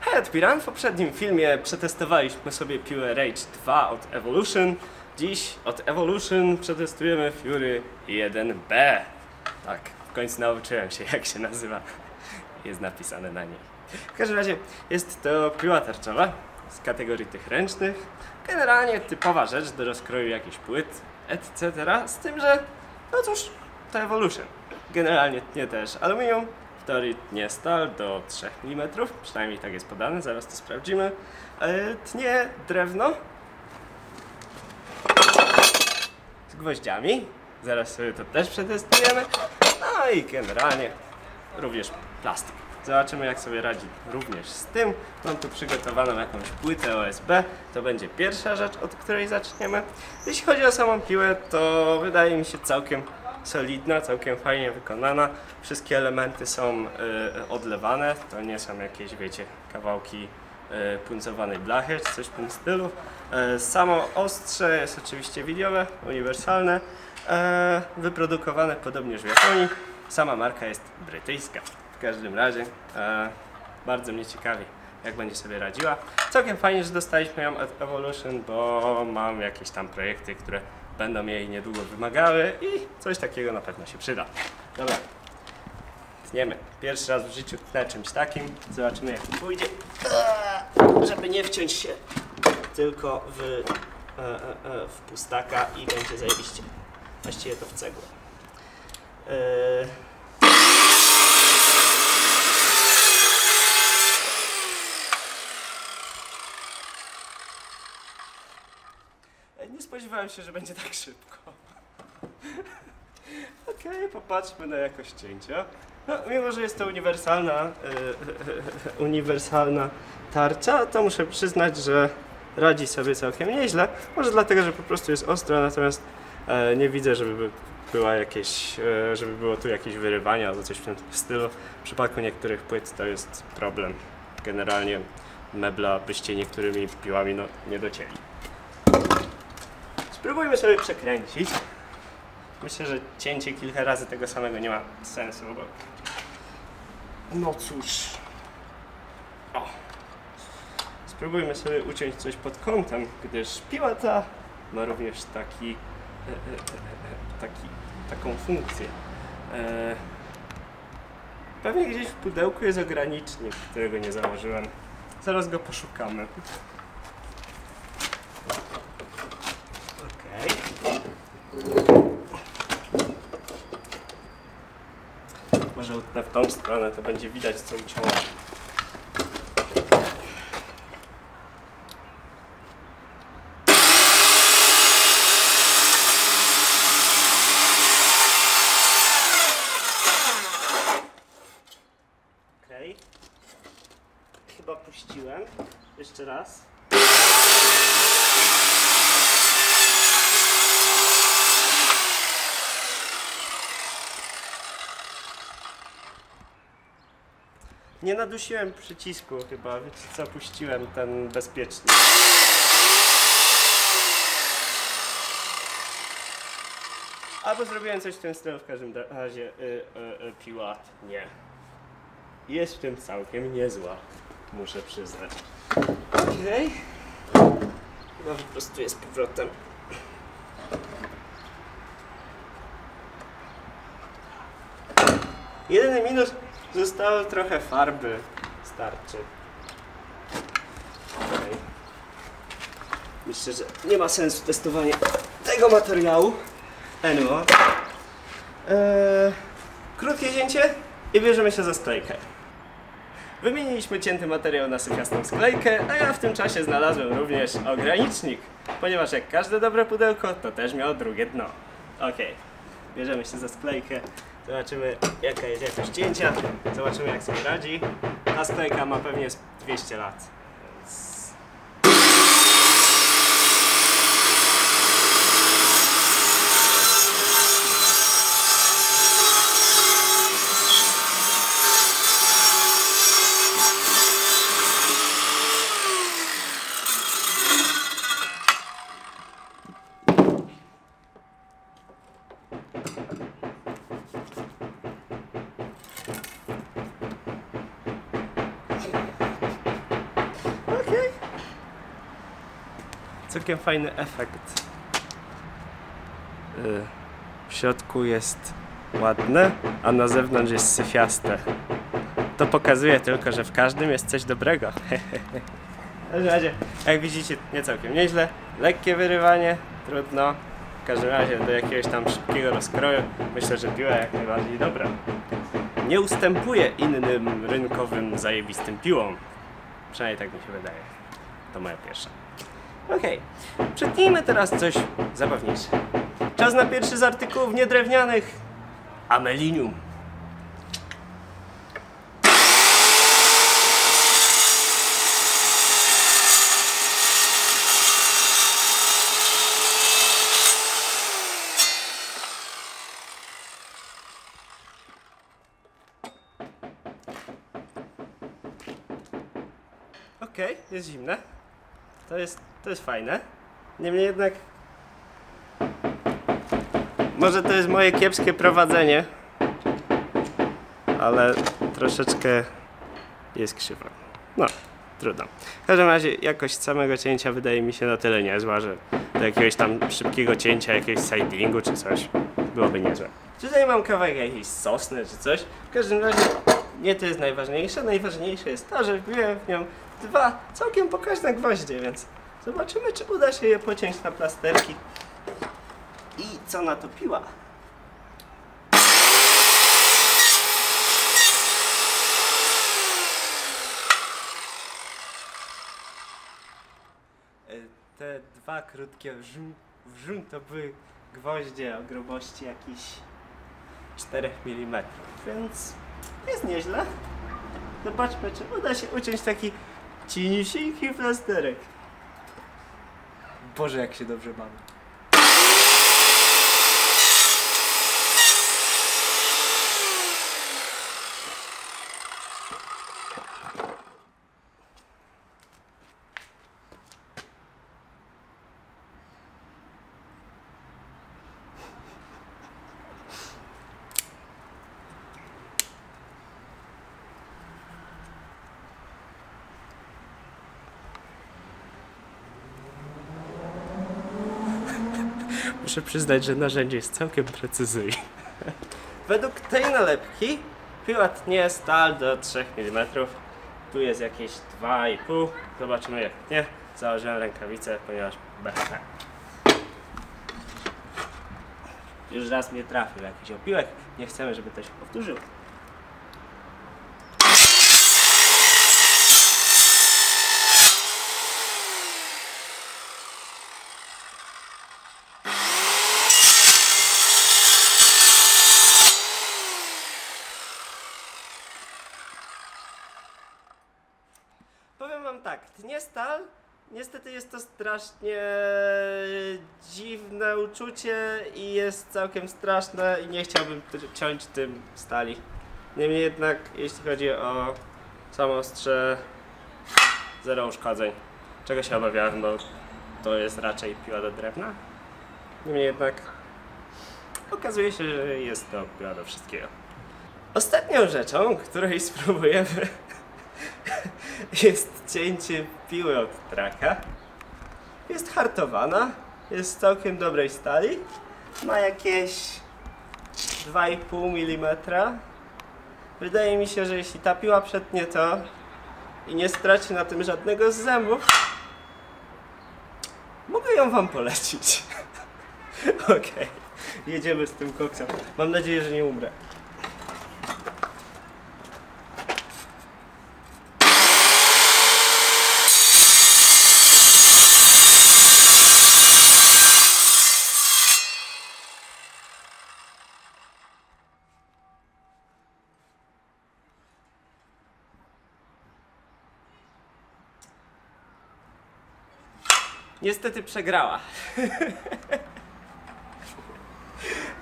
Hej, Admiral, w poprzednim filmie przetestowaliśmy sobie piłę Rage 2 od Evolution. Dziś od Evolution przetestujemy Fury 1B. Tak, w końcu nauczyłem się jak się nazywa. Jest napisane na niej. W każdym razie jest to piła tarczowa z kategorii tych ręcznych. Generalnie typowa rzecz do rozkroju jakichś płyt, etc. Z tym, że no cóż, to Evolution. Generalnie tnie też aluminium, tnie stal do 3 mm, przynajmniej tak jest podane, zaraz to sprawdzimy. E, Tnie drewno z gwoździami, zaraz sobie to też przetestujemy. No i generalnie również plastik. Zobaczymy jak sobie radzi również z tym. Mam tu przygotowaną jakąś płytę OSB. To będzie pierwsza rzecz, od której zaczniemy. Jeśli chodzi o samą piłę, to wydaje mi się całkiem solidna, całkiem fajnie wykonana. Wszystkie elementy są y, odlewane. To nie są jakieś, wiecie, kawałki y, puncowanej blachy czy coś w tym stylu. Y, samo ostrze jest oczywiście widiowe, uniwersalne. E, wyprodukowane podobnież w Japonii. Sama marka jest brytyjska. W każdym razie e, bardzo mnie ciekawi, jak będzie sobie radziła. Całkiem fajnie, że dostaliśmy ją od Evolution, bo mam jakieś tam projekty, które będą jej niedługo wymagały i coś takiego na pewno się przyda. Dobra, tniemy. Pierwszy raz w życiu tnę czymś takim. Zobaczymy jak pójdzie. Eee, Żeby nie wciąć się tylko w, e, e, e, w pustaka i będzie zajebiście. Właściwie to w cegłę. Eee, Nie spodziewałem się, że będzie tak szybko. Okej, popatrzmy na jakość cięcia. No, mimo, że jest to uniwersalna, e, uniwersalna tarcza, to muszę przyznać, że radzi sobie całkiem nieźle. Może dlatego, że po prostu jest ostra, natomiast e, nie widzę, żeby by- była jakieś, e, żeby było tu jakieś wyrywanie albo coś w tym stylu. W przypadku niektórych płyt to jest problem. Generalnie mebla byście niektórymi piłami no, nie docięli. Spróbujmy sobie przekręcić. Myślę, że cięcie kilka razy tego samego nie ma sensu, bo... No cóż... O. Spróbujmy sobie uciąć coś pod kątem, gdyż piła ta ma również taki... E, e, e, taki taką funkcję. Pewnie gdzieś w pudełku jest ogranicznik, którego nie założyłem. Zaraz go poszukamy. Okej. Może utnę w tą stronę, to będzie widać co uciąłem. Okej. Chyba puściłem. Jeszcze raz. Nie nadusiłem przycisku chyba, wiecie co, ten bezpieczny. Albo zrobiłem coś w tym stylu, w każdym razie y, y, y, piła nie. Jest w tym całkiem niezła, muszę przyznać. Okej. Chyba wyprostuję z powrotem. Jedyny minus, zostało trochę farby. Starczy. Okej. Myślę, że nie ma sensu testowanie tego materiału. Anyway. Eee, krótkie cięcie i bierzemy się za sklejkę. Wymieniliśmy cięty materiał na syfiastą sklejkę, a ja w tym czasie znalazłem również ogranicznik, ponieważ jak każde dobre pudełko, to też miało drugie dno. Okej, bierzemy się za sklejkę, zobaczymy jaka jest jakość cięcia, zobaczymy jak sobie radzi. Ta sklejka ma pewnie z 200 lat, całkiem fajny efekt. Y, W środku jest ładne, a na zewnątrz jest syfiaste. To pokazuje tylko, że w każdym jest coś dobrego. W każdym razie, jak widzicie, nie całkiem nieźle. Lekkie wyrywanie, trudno. W każdym razie do jakiegoś tam szybkiego rozkroju myślę, że piła jak najbardziej dobra. Nie ustępuje innym rynkowym zajebistym piłom. Przynajmniej tak mi się wydaje. To moja pierwsza. Okej, przetnijmy teraz coś zabawniejsze. Czas na pierwszy z artykułów niedrewnianych. Amelinium. Okej, jest zimne. To jest, to jest fajne. Niemniej jednak. Może to jest moje kiepskie prowadzenie. Ale troszeczkę jest krzywo. No, trudno. W każdym razie jakość samego cięcia wydaje mi się na tyle niezła, że do jakiegoś tam szybkiego cięcia, jakiegoś sidingu czy coś byłoby niezłe. Tutaj mam kawałek jakiejś sosny czy coś. W każdym razie nie to jest najważniejsze. Najważniejsze jest to, że wbiłem w nią dwa całkiem pokaźne gwoździe, więc zobaczymy, czy uda się je pociąć na plasterki. I co na to piła? E, Te dwa krótkie wrzum, wrzum to były gwoździe o grubości jakichś 4 mm, więc jest nieźle. Zobaczmy, czy uda się uciąć taki cieniusieńki plasterek. Boże, jak się dobrze mamy. Muszę przyznać, że narzędzie jest całkiem precyzyjne. Według tej nalepki piła tnie stal do 3 mm. Tu jest jakieś 2,5. Zobaczymy jak nie. Założyłem rękawice, ponieważ BHP. Już raz mnie trafił jakiś opiłek. Nie chcemy, żeby to się powtórzyło. Tak, tnie stal. Niestety jest to strasznie dziwne uczucie i jest całkiem straszne i nie chciałbym ciąć tym stali. Niemniej jednak, jeśli chodzi o samo ostrze, zero uszkodzeń. Czego się obawiałem, bo to jest raczej piła do drewna. Niemniej jednak okazuje się, że jest to piła do wszystkiego. Ostatnią rzeczą, której spróbujemy jest cięcie piły od traka. Jest hartowana, jest z całkiem dobrej stali. Ma jakieś 2,5 mm. Wydaje mi się, że jeśli ta piła przetnie to i nie straci na tym żadnego z zębów, mogę ją wam polecić. Okej, jedziemy z tym koksem. Mam nadzieję, że nie umrę. Niestety przegrała.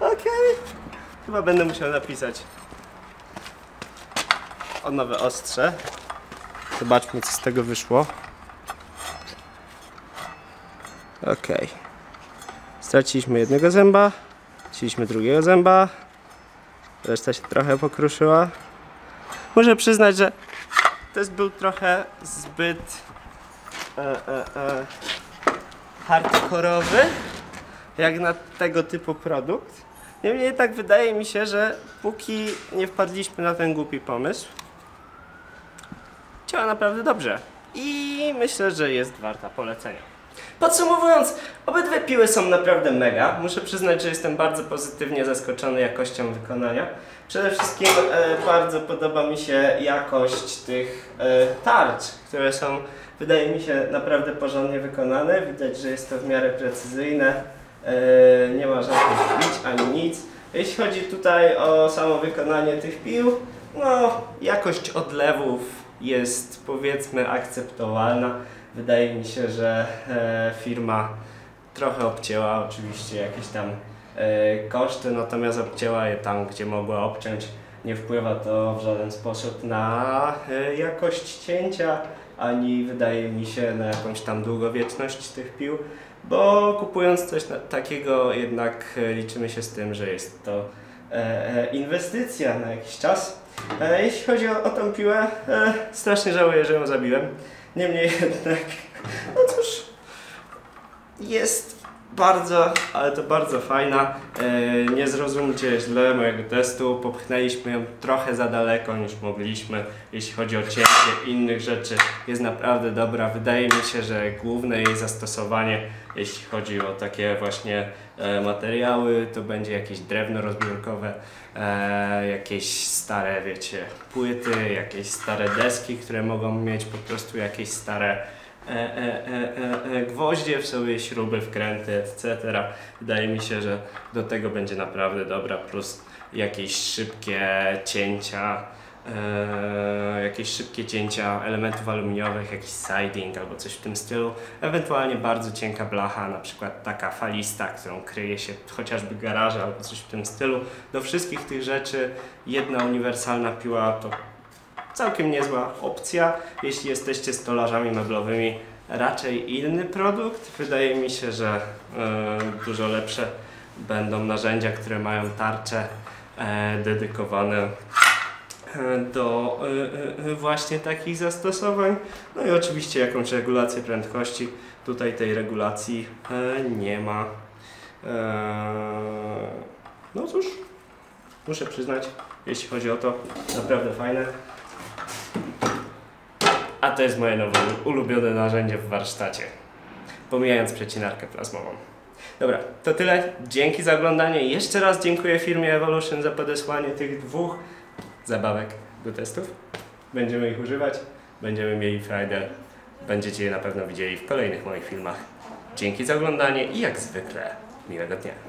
Okej. Chyba będę musiał napisać o nowe ostrze. Zobaczmy, co z tego wyszło. Okej. Straciliśmy jednego zęba. Straciliśmy drugiego zęba. Reszta się trochę pokruszyła. Muszę przyznać, że test był trochę zbyt e, e, e, hardkorowy, jak na tego typu produkt. Niemniej jednak wydaje mi się, że póki nie wpadliśmy na ten głupi pomysł, działa naprawdę dobrze. I myślę, że jest warta polecenia. Podsumowując, obydwie piły są naprawdę mega. Muszę przyznać, że jestem bardzo pozytywnie zaskoczony jakością wykonania. Przede wszystkim e, bardzo podoba mi się jakość tych e, tarcz, które są, wydaje mi się, naprawdę porządnie wykonane. Widać, że jest to w miarę precyzyjne. E, nie ma żadnych bić ani nic. Jeśli chodzi tutaj o samo wykonanie tych pił, no jakość odlewów jest powiedzmy akceptowalna. Wydaje mi się, że firma trochę obcięła oczywiście jakieś tam koszty, natomiast obcięła je tam, gdzie mogła obciąć. Nie wpływa to w żaden sposób na e, jakość cięcia, ani wydaje mi się na jakąś tam długowieczność tych pił, bo kupując coś takiego jednak e, liczymy się z tym, że jest to e, e, inwestycja na jakiś czas. E, jeśli chodzi o, o tą piłę, e, strasznie żałuję, że ją zabiłem. Niemniej jednak, no cóż, jest bardzo, ale to bardzo fajna. E, nie zrozumcie źle mojego testu. Popchnęliśmy ją trochę za daleko niż mogliśmy. Jeśli chodzi o cięcie innych rzeczy, jest naprawdę dobra. Wydaje mi się, że główne jej zastosowanie, jeśli chodzi o takie właśnie e, materiały, to będzie jakieś drewno rozbiórkowe, e, jakieś stare, wiecie, płyty, jakieś stare deski, które mogą mieć po prostu jakieś stare gwoździe w sobie, śruby, wkręty, etc. Wydaje mi się, że do tego będzie naprawdę dobra, plus jakieś szybkie cięcia, e, jakieś szybkie cięcia elementów aluminiowych, jakiś siding albo coś w tym stylu. Ewentualnie bardzo cienka blacha, na przykład taka falista, którą kryje się chociażby garaże albo coś w tym stylu. Do wszystkich tych rzeczy jedna uniwersalna piła to całkiem niezła opcja. Jeśli jesteście stolarzami meblowymi, raczej inny produkt. Wydaje mi się, że e, dużo lepsze będą narzędzia, które mają tarcze e, dedykowane e, do właśnie takich zastosowań. No i oczywiście jakąś regulację prędkości. Tutaj tej regulacji nie ma. No cóż, muszę przyznać, jeśli chodzi o to, naprawdę fajne. A to jest moje nowe ulubione narzędzie w warsztacie. Pomijając przecinarkę plazmową. Dobra, to tyle. Dzięki za oglądanie. Jeszcze raz dziękuję firmie Evolution za podesłanie tych dwóch zabawek do testów. Będziemy ich używać. Będziemy mieli frajdę. Będziecie je na pewno widzieli w kolejnych moich filmach. Dzięki za oglądanie i jak zwykle miłego dnia.